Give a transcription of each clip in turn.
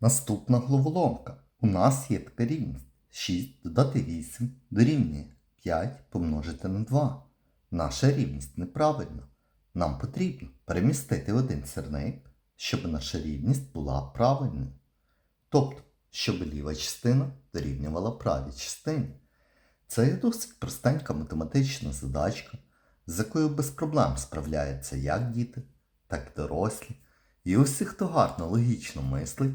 Наступна головоломка. У нас є така рівність. 6 додати 8 дорівнює 5 помножити на 2. Наша рівність неправильна. Нам потрібно перемістити один сірник, щоб наша рівність була правильною. Тобто, щоб ліва частина дорівнювала правій частині. Це є досить простенька математична задачка, з якою без проблем справляються як діти, так і дорослі. І усі, хто гарно логічно мислить,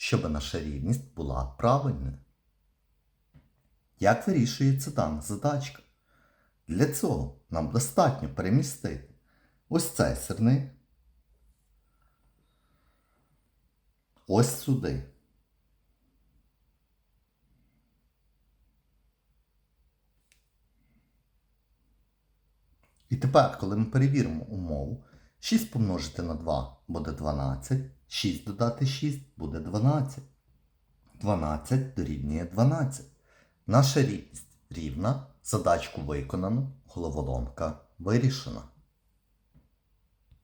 щоб наша рівність була правильною. Як вирішується дана задачка? Для цього нам достатньо перемістити ось цей сирник ось сюди. І тепер, коли ми перевіримо умову, 6 помножити на 2 буде 12, 6 додати 6 буде 12. 12 дорівнює 12. Наша рівність рівна, задачку виконано, головоломка вирішена.